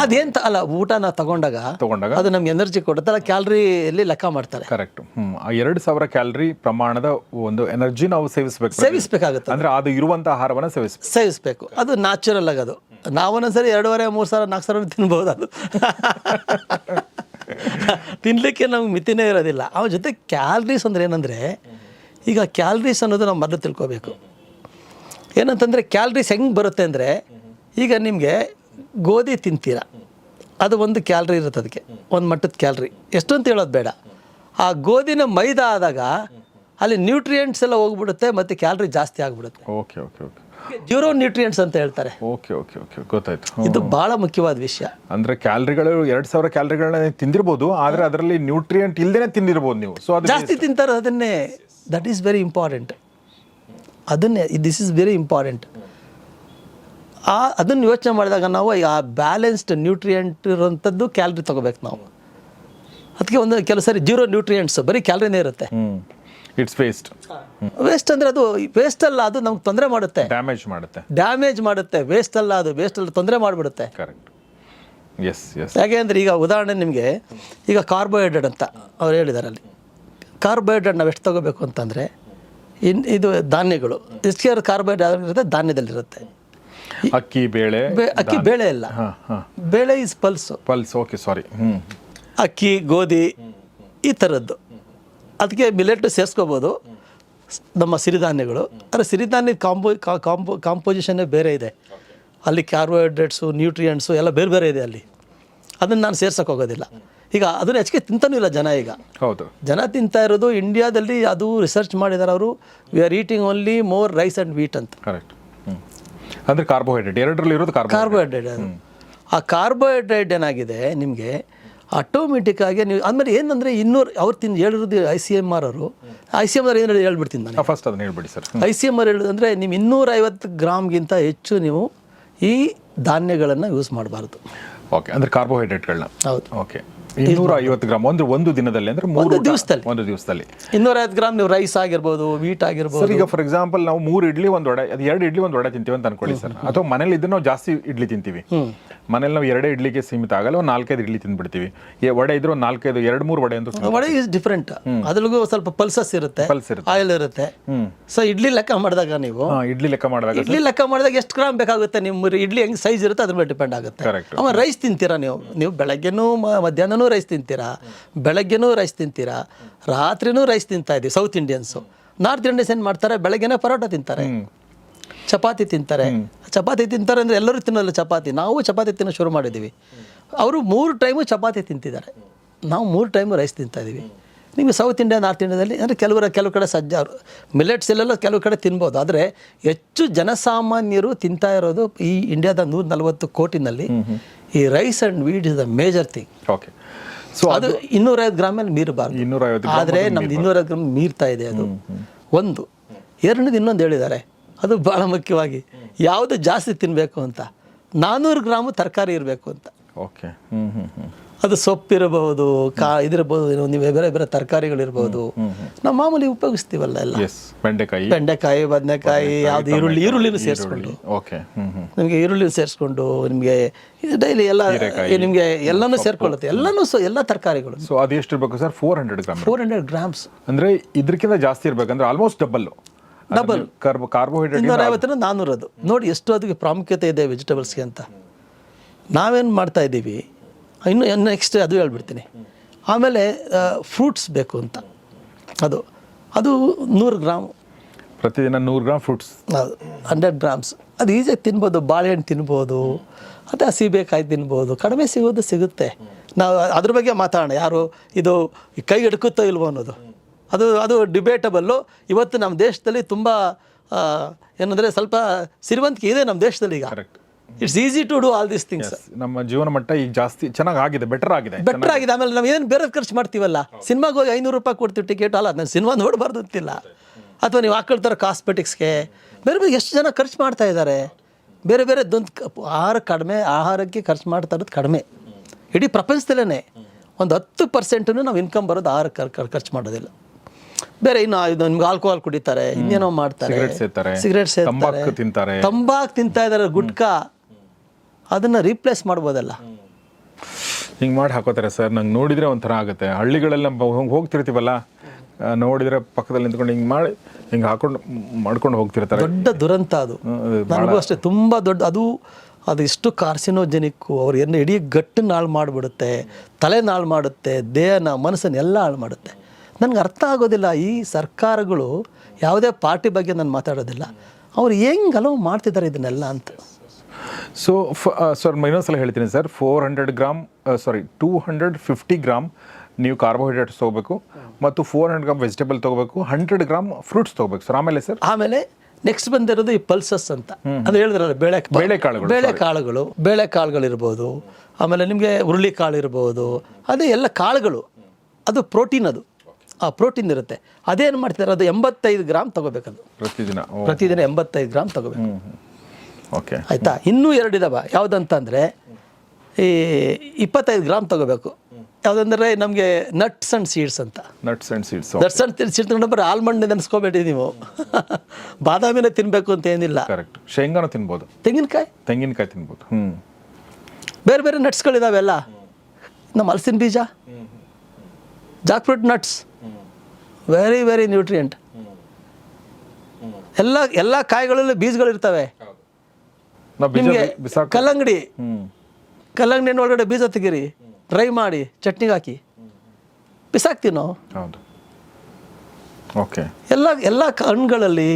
ಅದೇಂತ ಅಲ್ಲ ಊಟನ ತಗೊಂಡಾಗ ತಗೊಂಡಾಗ? ಅದು ನಮ್ಗೆ ಎನರ್ಜಿ ಕೊಡುತ್ತಲ್ಲ ಕ್ಯಾಲ್ರಿಯಲ್ಲಿ ಲೆಕ್ಕ ಮಾಡ್ತಾರೆ. Correct hmm. ಆ ಎರಡು ಸಾವಿರ ಕ್ಯಾಲರಿ ಪ್ರಮಾಣದ ಒಂದು ಎನರ್ಜಿ ನಾವು ಸೇವಿಸಬೇಕು ಸೇವಿಸಬೇಕಾಗುತ್ತೆ ಅಂದ್ರೆ ಅದು ಇರುವಂತ ಆಹಾರವನ್ನ ಸೇವಿಸಬೇಕು. ಸೇವಿಸಬೇಕು. ಅದು ನ್ಯಾಚುರಲ್ ಆಗಿ ಅದು. ನಾವು ಒಂದೊಂದ್ಸರಿ ಎರಡೂವರೆ ಮೂರು ಸಾವಿರ ನಾಲ್ಕು ಸಾವಿರ ತಿನ್ಬೋದು ಅದು. ತಿನ್ನಲಿಕ್ಕೆ ನಮ್ಗೆ ಮಿತಿನೇ ಇರೋದಿಲ್ಲ. ಅವ್ರ ಜೊತೆ ಕ್ಯಾಲ್ರೀಸ್ ಅಂದ್ರೆ ಏನಂದರೆ ಈಗ ಕ್ಯಾಲ್ರೀಸ್ ಅನ್ನೋದು ನಾವು ಮೊದಲು ತಿಳ್ಕೊಬೇಕು. ಏನಂತಂದರೆ ಕ್ಯಾಲ್ರೀಸ್ ಹೆಂಗೆ ಬರುತ್ತೆ ಅಂದರೆ ಈಗ ನಿಮಗೆ ಗೋಧಿ ತಿಂತೀರ. ಅದು ಒಂದು ಕ್ಯಾಲ್ರಿ ಇರುತ್ತೆ ಅದಕ್ಕೆ. ಒಂದು ಮಟ್ಟದ ಕ್ಯಾಲ್ರಿ ಎಷ್ಟು ಅಂತ ಹೇಳೋದು ಬೇಡ. ಆ ಗೋಧಿನ ಮೈದಾ ಆದಾಗ ಅಲ್ಲಿ ನ್ಯೂಟ್ರಿಯೆಂಟ್ಸ್ ಎಲ್ಲ ಹೋಗ್ಬಿಡುತ್ತೆ ಮತ್ತು ಕ್ಯಾಲ್ರಿ ಜಾಸ್ತಿ ಆಗಿಬಿಡುತ್ತೆ. Okay okay okay zero nutrients ಅಂತ ಹೇಳ್ತಾರೆ. ಓಕೆ ಓಕೆ ಓಕೆ ಗೊತ್ತಾಯ್ತು. ಇದು ಬಹಳ ಮುಖ್ಯವಾದ ವಿಷಯ. ಅಂದ್ರೆ ಕ್ಯಾಲ್ರಿಗಳು ಎರಡು ಸಾವಿರ ಕ್ಯಾಲ್ರಿಗಳನ್ನ ತಿಂದಿರ್ಬೋದು ಆದರೆ ಅದರಲ್ಲಿ ನ್ಯೂಟ್ರಿಯೆಂಟ್ ಇಲ್ಲದೇ ತಿಂದಿರ್ಬೋದು ನೀವು. ಸೊ ಜಾಸ್ತಿ ತಿಂತಾರೆ ಅದನ್ನೇ. ದಟ್ ಈಸ್ ವೆರಿ ಇಂಪಾರ್ಟೆಂಟ್ ಅದನ್ನೇ ದಿಸ್ ಇಸ್ ವೆರಿ ಇಂಪಾರ್ಟೆಂಟ್ ಆ ಅದನ್ನು ಯೋಚನೆ ಮಾಡಿದಾಗ ನಾವು ಆ ಬ್ಯಾಲೆನ್ಸ್ಡ್ ನ್ಯೂಟ್ರಿಯೆಂಟ್ ಇರೋಂಥದ್ದು ಕ್ಯಾಲ್ರಿ ತೊಗೋಬೇಕು ನಾವು. ಅದಕ್ಕೆ ಒಂದು ಕೆಲವು ಸರಿ ಜೀರೋ ನ್ಯೂಟ್ರಿಯೆಂಟ್ಸ್ ಬರೀ ಕ್ಯಾಲ್ರಿನೇ ಇರುತ್ತೆ. ಇಟ್ಸ್ ವೇಸ್ಟ್ ವೇಸ್ಟ್ ಅಂದರೆ ಅದು ವೇಸ್ಟ್ ಅಲ್ಲ ಅದು ನಮ್ಗೆ ತೊಂದರೆ ಮಾಡುತ್ತೆ. ಡ್ಯಾಮೇಜ್ ಮಾಡುತ್ತೆ. ಡ್ಯಾಮೇಜ್ ಮಾಡುತ್ತೆ. ವೇಸ್ಟ್ ಅಲ್ಲ ಅದು ವೇಸ್ಟ್ ಅಲ್ಲ ತೊಂದರೆ ಮಾಡಿಬಿಡುತ್ತೆ. ಕರೆಕ್ಟ್ ಎಸ್ ಎಸ್ ಯಾಕೆ ಅಂದರೆ ಈಗ ಉದಾಹರಣೆ ನಿಮಗೆ ಈಗ ಕಾರ್ಬೋಹೈಡ್ರೇಟ್ ಅಂತ ಅವ್ರು ಹೇಳಿದ್ದಾರೆ ಅಲ್ಲಿ. ಕಾರ್ಬೋಹೈಡ್ರೇಟ್ ನಾವು ಎಷ್ಟು ತಗೋಬೇಕು ಅಂತಂದರೆ ಇನ್ ಇದು ಧಾನ್ಯಗಳು. ಎಷ್ಟು ಕಾರ್ಬೋಹೈಡ್ರೇಟ್ ಇರುತ್ತೆ ಧಾನ್ಯದಲ್ಲಿರುತ್ತೆ. ಅಕ್ಕಿ ಬೇಳೆ ಬೆ- ಅಕ್ಕಿ ಬೇಳೆ ಇಲ್ಲ. ಬೇಳೆ is pulse pulse okay sorry ಅಕ್ಕಿ ಗೋಧಿ ಈ ಥರದ್ದು ಅದಕ್ಕೆ ಮಿಲೆಟ್ ಸೇರಿಸ್ಕೋಬೋದು. ನಮ್ಮ ಸಿರಿಧಾನ್ಯಗಳು. ಆದರೆ ಸಿರಿಧಾನ್ಯದ ಕಾಂಬೋ ಕಾ- ಕಾಂಪೋ ಕಾಂಪೋಸಿಷನ್ನೇ ಬೇರೆ ಇದೆ. ಅಲ್ಲಿ ಕಾರ್ಬೋಹೈಡ್ರೇಟ್ಸು ನ್ಯೂಟ್ರಿಯೆಂಟ್ಸು ಎಲ್ಲ ಬೇರೆ ಬೇರೆ ಇದೆ ಅಲ್ಲಿ. ಅದನ್ನು ನಾನು ಸೇರ್ಸೋಕೆ ಹೋಗೋದಿಲ್ಲ. ಈಗ ಅದನ್ನು ಹೆಚ್ಚಿಗೆ ತಿಂತಾನೂ ಇಲ್ಲ ಜನ ಈಗ. ಹೌದು. ಜನ ತಿಂತಾ ಇರೋದು ಇಂಡಿಯಾದಲ್ಲಿ ಅದು ರಿಸರ್ಚ್ ಮಾಡಿದ್ದಾರೆ ಅವರು we are eating only more rice and wheat ಅಂತ. ಕರೆಕ್ಟ್ ಅಂದರೆ ಕಾರ್ಬೋಹೈಡ್ರೇಟ್ ಎರಡರಲ್ಲಿ ಇರೋದು ಕಾರ್ಬೋ ಕಾರ್ಬೋಹೈಡ್ರೇಟ್ ಅದು. ಆ ಕಾರ್ಬೋಹೈಡ್ರೇಟ್ ಏನಾಗಿದೆ ನಿಮಗೆ? ಆಟೋಮೆಟಿಕ್ ಆಗಿ ನೀವು ಆಮೇಲೆ ಏನಂದರೆ ಇನ್ನೂರು ಅವ್ರು ತಿಂದು ಹೇಳಿರೋದು ಐ ಸಿ ಎಂ ಆರ್ ಅವರು. ಐ ಸಿ ಎಂ ಆರ್ ಏನು ಹೇಳ್ಬಿಡ್ತೀನಿ ನಾನು ಫಸ್ಟ್ ಅದನ್ನ ಹೇಳ್ಬಿಡಿ sir I C M R ಹೇಳೋದಂದರೆ ನಿಮ್ಮ ಇನ್ನೂರೈವತ್ತು ಗ್ರಾಮ್ಗಿಂತ ಹೆಚ್ಚು ನೀವು ಈ ಧಾನ್ಯಗಳನ್ನು ಯೂಸ್ ಮಾಡಬಾರ್ದು. ಓಕೆ ಅಂದರೆ ಕಾರ್ಬೋಹೈಡ್ರೇಟ್ಗಳನ್ನ ಹೌದು. ಓಕೆ ಇನ್ನೂರ ಐವತ್ತು ಗ್ರಾಮ್ ಅಂದ್ರೆ ಒಂದು ದಿನದಲ್ಲಿ ಅಂದ್ರೆ ಮೂರು ದಿವಸದಲ್ಲಿ. ಒಂದು ದಿವಸದಲ್ಲಿ. ಇನ್ನೂರೈವತ್ತು ಗ್ರಾಮ್ ನೀವು ರೈಸ್ ಆಗಿರ್ಬೋದು ವೀಟ್ ಆಗಿರ್ಬೋದು. ಸರ್ ಈಗ ಫಾರ್ ಎಕ್ಸಾಂಪಲ್ ನಾವು ಮೂರು ಇಡ್ಲಿ ಒಂದು ವಡೆ ಅದು ಎರಡು ಇಡ್ಲಿ ಒಂದು ವಡೆ ತಿಂತೀವಿ ಅಂತ ಅನ್ಕೊಳ್ಳಿ ಸರ್. ಅಥವಾ ಮನೇಲಿ ಇದ್ರೆ ನಾವು ಜಾಸ್ತಿ ಇಡ್ಲಿ ತಿಂತೀವಿ. ಮನೇಲಿ ನಾವು ಎರಡೇ ಇಡ್ಲಿಗೆ ಸೀಮಿತ ಆಗಲ್ಲ ಒಂದು ನಾಲ್ಕೈದು ಇಡ್ಲಿ ತಿಂದ್ಬಿಡ್ತೀವಿ. ಈ ವಡೆ ಇದ್ರೂ ಒಂದು ನಾಲ್ಕೈದು ಎರಡು ಮೂರು ವಡೆ ಅಂತ ವಡೆ ಇಸ್ ಡಿಫ್ರೆಂಟ್ ಅದ್ರಲ್ಲಿಗೂ ಸ್ವಲ್ಪ ಪಲ್ಸಸ್ ಇರುತ್ತೆ ಪಲ್ಸ್ ಇರುತ್ತೆ. ಆಯಿಲ್ ಇರುತ್ತೆ. ಸೊ ಇಡ್ಲಿ ಲೆಕ್ಕ ಮಾಡಿದಾಗ ನೀವು ಹಾ ಇಡ್ಲಿ ಲೆಕ್ಕ ಮಾಡಿದಾಗ ಇಡ್ಲಿ ಲೆಕ್ಕ ಮಾಡಿದಾಗ ಎಷ್ಟು ಗ್ರಾಮ್ ಬೇಕಾಗುತ್ತೆ? ನಿಮ್ಮ ಇಡ್ಲಿ ಹೆಂಗೆ ಸೈಜ್ ಇರುತ್ತೆ ಅದ್ರ ಮೇಲೆ ಡಿಪೆಂಡ್ ಆಗುತ್ತೆ. Correct. ಅವ ರೈಸ್ ತಿಂತೀರಾ ನೀವು? ನೀವು ಬೆಳಗ್ಗೆನೂ ಮ- ಮಧ್ಯಾಹ್ನನೂ ರೈಸ್ ತಿಂತೀರಾ? ಬೆಳಗ್ಗೆನೂ ರೈಸ್ ತಿಂತೀರಾ? ರಾತ್ರಿನೂ ರೈಸ್ ತಿಂತಾ ಇದ್ದೀವಿ ಸೌತ್ ಇಂಡಿಯನ್ಸು ನಾರ್ತ್ ಇಂಡಿಯನ್ಸ್ ಏನು ಮಾಡ್ತಾರೆ? ಬೆಳಗ್ಗೆನೇ ಪರೋಟ ತಿಂತಾರೆ. ಚಪಾತಿ ತಿಂತಾರೆ. ಚಪಾತಿ ತಿಂತಾರೆ ಅಂದರೆ ಎಲ್ಲರೂ ತಿನ್ನೋಲ್ಲ ಚಪಾತಿ. ನಾವು ಚಪಾತಿ ತಿನ್ನೋ ಶುರು ಮಾಡಿದ್ದೀವಿ. ಅವರು ಮೂರು ಟೈಮು ಚಪಾತಿ ತಿಂತಿದ್ದಾರೆ. ನಾವು ಮೂರು ಟೈಮು ರೈಸ್ ತಿಂತಾ ಇದ್ದೀವಿ. ನಿಮಗೆ ಸೌತ್ ಇಂಡಿಯಾ ನಾರ್ತ್ ಇಂಡಿಯಾದಲ್ಲಿ ಅಂದರೆ ಕೆಲವರ ಕೆಲವು ಕಡೆ ಸಜ್ಜ ಮಿಲೆಟ್ಸ್ ಎಲ್ಲೆಲ್ಲ ಕೆಲವು ಕಡೆ ತಿನ್ಬೋದು. ಆದರೆ ಹೆಚ್ಚು ಜನಸಾಮಾನ್ಯರು ತಿಂತಾ ಇರೋದು ಈ ಇಂಡಿಯಾದ ನೂರ ನಲವತ್ತು ಕೋಟಿನಲ್ಲಿ ಈ rice and wheat is the major thing okay so ಅದು ಇನ್ನೂರೈವತ್ತು ಗ್ರಾಮಲ್ಲಿ ಮೀರಬಾರ್ದು. ಇನ್ನೂರ ಐವತ್ತು ಆದರೆ ನಮ್ದು ಇನ್ನೂರೈವತ್ತು ಗ್ರಾಮ್ ಮೀರ್ತಾ ಇದೆ ಅದು. ಒಂದು. ಎರಡನೇದು ಇನ್ನೊಂದು ಹೇಳಿದ್ದಾರೆ. ಅದು ಭಾಳ ಮುಖ್ಯವಾಗಿ. ಯಾವುದು ಜಾಸ್ತಿ ತಿನ್ನಬೇಕು ಅಂತ? ನಾನ್ನೂರು ಗ್ರಾಮು ತರಕಾರಿ ಇರಬೇಕು ಅಂತ. ಓಕೆ. ಅದು ಸೊಪ್ಪಿರಬಹುದು ಕಾ ಇದಿರಬಹುದು ನೀವು ಬೇರೆ ಬೇರೆ ತರಕಾರಿಗಳಿರ್ಬೋದು. ನಾವು ಮಾಮೂಲಿ ಉಪಯೋಗಿಸ್ತೀವಲ್ಲ ಎಲ್ಲ? ಬೆಂಡೆಕಾಯಿ. ಬೆಂಡೆಕಾಯಿ ಬದನೆಕಾಯಿ ಯಾವ್ದು ಈರುಳ್ಳಿ ಈರುಳ್ಳಿನೂ ಸೇರಿಸ್ಕೊಂಡು. ಓಕೆ. ನಿಮಗೆ ಈರುಳ್ಳಿ ಸೇರಿಸ್ಕೊಂಡು ನಿಮಗೆ ಡೈಲಿ ಎಲ್ಲ ನಿಮಗೆ ಎಲ್ಲನೂ ಸೇರ್ಕೊಳ್ಳುತ್ತೆ. ಎಲ್ಲನೂ ಸೊ ಎಲ್ಲ ತರಕಾರಿಗಳು. ಸೊ ಅದು ಎಷ್ಟು ಇರಬೇಕು sir? Four hundred gram. Four hundred grams ಅಂದ್ರೆ ಇದಕ್ಕಿಂತ ಜಾಸ್ತಿ ಇರಬೇಕಂದ್ರೆ almost double double carbo carbohydrate ಇನ್ನೂರ ಐವತ್ತರಿಂದ ನಾನ್ನೂರದು ನೋಡಿ ಎಷ್ಟು ಅದಕ್ಕೆ ಪ್ರಾಮುಖ್ಯತೆ ಇದೆ ವೆಜಿಟೇಬಲ್ಸ್ಗೆ ಅಂತ. ನಾವೇನು ಮಾಡ್ತಾ ಇದ್ದೀವಿ? ಇನ್ನು ನೆಕ್ಸ್ಟ್ ಅದು ಹೇಳ್ಬಿಡ್ತೀನಿ. ಆಮೇಲೆ ಫ್ರೂಟ್ಸ್ ಬೇಕು ಅಂತ. ಅದು ಅದು ನೂರು ಗ್ರಾಮ್. ಪ್ರತಿದಿನ ನೂರು ಗ್ರಾಮ್ ಫ್ರೂಟ್ಸ್ ಅದು ಹಂಡ್ರೆಡ್ ಗ್ರಾಮ್ಸ್ ಅದು ಈಸಿಯಾಗಿ ತಿನ್ಬೋದು ಬಾಳೆಹಣ್ಣು ತಿನ್ಬೋದು ಮತ್ತು ಸೀಬೆಕಾಯಿ ತಿನ್ಬೋದು. ಕಡಿಮೆ ಸಿಗೋದು ಸಿಗುತ್ತೆ. ನಾವು ಅದ್ರ ಬಗ್ಗೆ ಮಾತಾಡೋಣ. ಯಾರು ಇದು ಕೈ ಹಿಡ್ಕುತ್ತೋ ಇಲ್ವೋ ಅನ್ನೋದು. ಅದು ಅದು ಡಿಬೇಟಬಲ್ಲು ಇವತ್ತು ನಮ್ಮ ದೇಶದಲ್ಲಿ ತುಂಬ ಏನಂದರೆ ಸ್ವಲ್ಪ ಸಿರಿವಂತಿಕೆ ಇದೆ ನಮ್ಮ ದೇಶದಲ್ಲಿ ಈಗ. It's easy to do all these things ನಮ್ಮ ಜೀವನ ಮಟ್ಟ ಈಗ ಜಾಸ್ತಿ ಚೆನ್ನಾಗಿ ಆಗಿದೆ ಬೆಟರ್ ಆಗಿದೆ ಬೆಟರ್ ಆಗಿದೆ. ಆಮೇಲೆ ನಾವು ಏನು ಬೇರೆ ಖರ್ಚು ಮಾಡ್ತೀವಲ್ಲ? ಸಿನಿಮಾಗೆ ಹೋಗಿ ಐನೂರು ರೂಪಾಯಿ ಕೊಡ್ತೀವಿ ಟಿಕೆಟ್ ಅಲ್ಲ ನಾನು ಸಿನಿಮಾ ನೋಡಬಾರ್ದು ಅಂತಿಲ್ಲ. ಅಥವಾ ನೀವು ಹಾಕೊಳ್ತಾರೋ ಕಾಸ್ಮೆಟಿಕ್ಸ್ಗೆ ಬೇರೆ ಬೇರೆ ಎಷ್ಟು ಜನ ಖರ್ಚು ಮಾಡ್ತಾ ಇದ್ದಾರೆ ಬೇರೆ ಬೇರೆ ದೊಂದು ಆಹಾರ ಕಡಿಮೆ ಆಹಾರಕ್ಕೆ ಖರ್ಚು ಮಾಡ್ತಾ ಇರೋದು ಕಡಿಮೆ. ಇಡೀ ಪ್ರಪಂಚದಲ್ಲೇ ಒಂದು ಹತ್ತು ಪರ್ಸೆಂಟನ್ನು ನಾವು ಇನ್ಕಮ್ ಬರೋದು ಆಹಾರ ಖರ್ಚು ಮಾಡೋದಿಲ್ಲ. ಬೇರೆ ಇನ್ನು ಇದು ನಿಮ್ಗೆ ಆಲ್ಕೋಹಾಲ್ ಕುಡಿತಾರೆ ಇನ್ನೇನೋ ಮಾಡ್ತಾರೆ. ಸಿಗರೇಟ್ ಸೇರ್ತಾರೆ ತಂಬಾಕು ತಿಂತಾರೆ. ತಂಬಾಕು ತಿಂತಾ ಇದ್ದಾರೆ ಗುಟ್ಕಾ. ಅದನ್ನ ರೀಪ್ಲೇಸ್ ಮಾಡ್ಬೋದಲ್ಲ. ಹಿಂಗೆ ಮಾಡಿ ಹಾಕೋತಾರೆ ಸರ್ ನಂಗೆ ನೋಡಿದ್ರೆ ಒಂಥರ ಆಗುತ್ತೆ. ಹಳ್ಳಿಗಳೆಲ್ಲ ಹೋಗ್ತಿರ್ತೀವಲ್ಲ? ನೋಡಿದ್ರೆ ಪಕ್ಕದಲ್ಲಿ ನಿಂತ್ಕೊಂಡು ಹಿಂಗೆ ಮಾಡಿ ಹಿಂಗೆ ಹಾಕೊಂಡು ಮಾಡ್ಕೊಂಡು ಹೋಗ್ತಿರ್ತಾರೆ. ದೊಡ್ಡ ದುರಂತ ಅದು. ನನಗೂ ಅಷ್ಟೇ ತುಂಬ ದೊಡ್ಡ ಅದು ಅದು ಎಷ್ಟು ಕಾರ್ಸಿನೋಜೆನಿಕ್ಕು ಅವ್ರು ಏನು ಇಡೀ ಗಟ್ಟನ್ನು ಹಾಳು ಮಾಡಿಬಿಡುತ್ತೆ. ತಲೆನ ಹಾಳು ಮಾಡುತ್ತೆ ದೇಹನ ಮನಸ್ಸನ್ನು ಎಲ್ಲ ಹಾಳು ಮಾಡುತ್ತೆ. ನನಗೆ ಅರ್ಥ ಆಗೋದಿಲ್ಲ. ಈ ಸರ್ಕಾರಗಳು ಯಾವುದೇ ಪಾರ್ಟಿ ಬಗ್ಗೆ ನಾನು ಮಾತಾಡೋದಿಲ್ಲ. ಅವ್ರು ಹೆಂಗೆ ಅಲೋ ಮಾಡ್ತಿದ್ದಾರೆ ಇದನ್ನೆಲ್ಲ ಅಂತ. ಸೊ ಸರ್ ಇನ್ನೊಂದ್ಸಲ ಹೇಳ್ತೀನಿ sir four hundred gram sorry two hundred fifty gram ನೀವು ಕಾರ್ಬೋಹೈಡ್ರೇಟ್ಸ್ ತೊಗೋಬೇಕು ಮತ್ತು ಫೋರ್ ಹಂಡ್ರೆಡ್ ಗ್ರಾಮ್ ವೆಜಿಟೇಬಲ್ ತೊಗೋಬೇಕು ಹಂಡ್ರೆಡ್ ಗ್ರಾಮ್ ಫ್ರೂಟ್ಸ್ ತೊಗೋಬೇಕು ಸರ್ ಆಮೇಲೆ ಸರ್ ಆಮೇಲೆ ನೆಕ್ಸ್ಟ್ ಬಂದಿರೋದು ಈ ಪಲ್ಸಸ್ ಅಂತ. ಅದು ಹೇಳಿದ್ರಲ್ಲ ಬೇಳೆ ಬೇಳೆಕಾಳುಗಳು, ಬೇಳೆಕಾಳುಗಳು ಬೇಳೆಕಾಳುಗಳಿರ್ಬೋದು ಆಮೇಲೆ ನಿಮಗೆ ಹುರುಳಿಕಾಳು ಇರ್ಬೋದು. ಅದೇ ಎಲ್ಲ ಕಾಳುಗಳು. ಅದು ಪ್ರೋಟೀನ್ ಅದು. ಪ್ರೋಟೀನ್ ಇರುತ್ತೆ. ಅದೇನು ಮಾಡ್ತಿದ್ದಾರೆ ಅದು ಎಂಬತ್ತೈದು ಗ್ರಾಮ್ ತಗೋಬೇಕದು. ಪ್ರತಿದಿನ. ಪ್ರತಿದಿನ ಎಂಬತ್ತೈದು ಗ್ರಾಮ್ ತಗೋಬೇಕು. ಓಕೆ ಆಯಿತಾ? ಇನ್ನೂ ಎರಡು ಇದಾವ. ಯಾವುದಂತಂದರೆ ಈ ಇಪ್ಪತ್ತೈದು ಗ್ರಾಮ್ ತಗೋಬೇಕು. ಯಾವುದಂದ್ರೆ ನಮಗೆ ನಟ್ಸ್ ಆ್ಯಂಡ್ ಸೀಡ್ಸ್ ಅಂತ. Nuts and seeds nuts and seeds ಬರೀ ಆಲ್ಮಂಡ್ ನೆನೆಸ್ಕೋಬೇಡಿ ನೀವು. ಬಾದಾಮಿನೇ ತಿನ್ನಬೇಕು ಅಂತ ಏನಿಲ್ಲ. ಕರೆಕ್ಟ್ ಶೇಂಗಾನು ತಿನ್ಬೋದು. ತೆಂಗಿನಕಾಯಿ? ತೆಂಗಿನಕಾಯಿ ತಿನ್ಬೋದು. ಹ್ಞೂ ಬೇರೆ ಬೇರೆ ನಟ್ಸ್ಗಳಿದಾವೆಲ್ಲ ನಮ್ಮ ಹಲಸಿನ ಬೀಜ? Jack fruit nuts very very nutrient ಎಲ್ಲ ಎಲ್ಲ ಕಾಯಿಗಳಲ್ಲೂ ಬೀಜಗಳಿರ್ತವೆ. ನಿಮಗೆ ಕಲ್ಲಂಗಡಿ. ಕಲ್ಲಂಗಡಿ ಒಳಗಡೆ ಬೀಜ ತೆಗೀರಿ. ಡ್ರೈ ಮಾಡಿ ಚಟ್ನಿಗೆ ಹಾಕಿ. ಬಿಸಾಕ್ತೀವಿ ನಾವು. ಓಕೆ ಎಲ್ಲ ಎಲ್ಲ ಹಣ್ಣುಗಳಲ್ಲಿ